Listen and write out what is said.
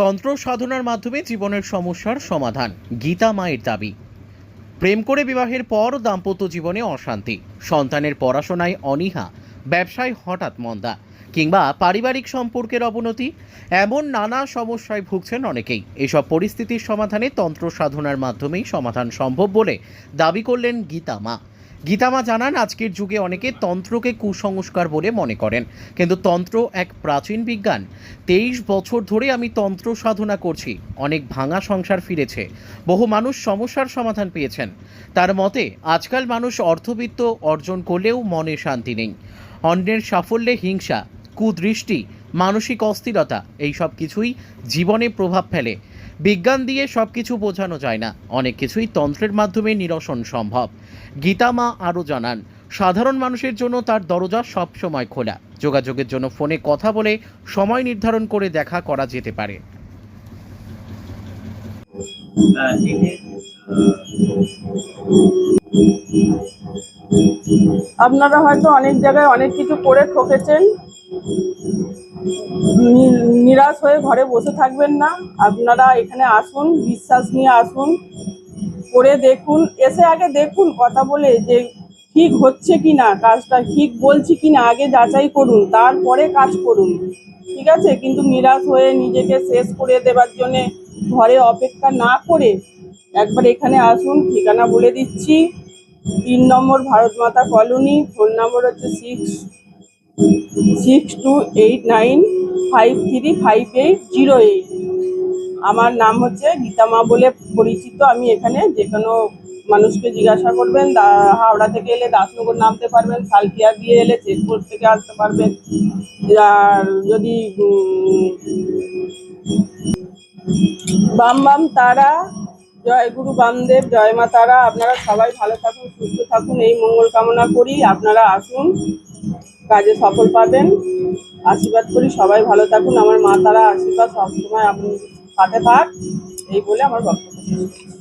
তন্ত্র সাধনার মাধ্যমে জীবনের সমস্যার সমাধান, গীতা মায়ের দাবি। প্রেম করে বিবাহের পর দাম্পত্য জীবনে অশান্তি, সন্তানের পড়াশোনায় অনীহা, ব্যবসায় হঠাৎ মন্দা, কিংবা পারিবারিক সম্পর্কের অবনতি, এমন নানা সমস্যায় ভুগছেন অনেকেই। এসব পরিস্থিতির সমাধানে তন্ত্র সাধনার মাধ্যমেই সমাধান সম্ভব বলে দাবি করলেন গীতা মা। গীতামা জানান, আজকের যুগে অনেকে তন্ত্রকে কুসংস্কার বলে মনে করেন। কিন্তু তন্ত্র এক প্রাচীন বিজ্ঞান। তেইশ বছর ধরে আমি তন্ত্র সাধনা করছি। অনেক ভাঙা সংসার ফিরেছে। বহু মানুষ সমস্যার সমাধান পেয়েছেন। তার মতে, আজকাল মানুষ অর্থবিত্ত অর্জন করলেও মনে শান্তি নেই। অন্যের সাফল্যে হিংসা, কুদৃষ্টি, মানসিক অস্থিরতা এই সব কিছুই জীবনে প্রভাব ফেলে। বিজ্ঞান দিয়ে সব কিছু বোঝানো যায় না। অনেক কিছুই তন্ত্রের মাধ্যমে নিরসন সম্ভব। গীতামা আরও জানান, সাধারণ মানুষের জন্য তার দরজা সবসময় খোলা। যোগাযোগের জন্য ফোনে কথা বলে সময় নির্ধারণ করে দেখা করা যেতে পারে। আপনারা হয়তো অনেক জায়গায় অনেক কিছু করে ঠকেছেন। নিরাশ হয়ে ঘরে বসে থাকবেন না। আপনারা এখানে আসুন, বিশ্বাস নিয়ে আসুন, করে দেখুন, এসে আগে দেখুন কথা বলে যে ঠিক হচ্ছে কি না কাজটা ঠিক বলছি কি না আগে যাচাই করুন, তারপরে কাজ করুন। ঠিক আছে? কিন্তু নিরাশ হয়ে নিজেকে শেষ করে দেবার জন্যে ঘরে অপেক্ষা না করে একবার এখানে আসুন, ঠিকানা বলে দিচ্ছি। তিন নম্বর ভারত মাতা কলোনি, ফোন নম্বর হচ্ছে six six two eight nine five three five eight zero eight আমার নাম হচ্ছে গীতামা বলে পরিচিত। আমি এখানে যে কোনো মানুষকে জিজ্ঞাসা করবেন হাওড়া থেকে এলে দাসনগর নামতে পারবেন সালকিয়া দিয়ে এলে চেকপোস্ট থেকে আসতে পারবেন। আর যদি বাম বাম তারা, জয় গুরু বামদেব, জয় মা তারা, আপনারা সবাই ভালো থাকুন, সুস্থ থাকুন, এই মঙ্গল কামনা করি। আপনারা আসুন। কাজে সফল পাবেন। আশীর্বাদ করি সবাই ভালো থাকুন। আমার মা তারা আশীর্বাদ সবসময় আপনি সাথে থাক। এই বলে আমার বক্তব্য।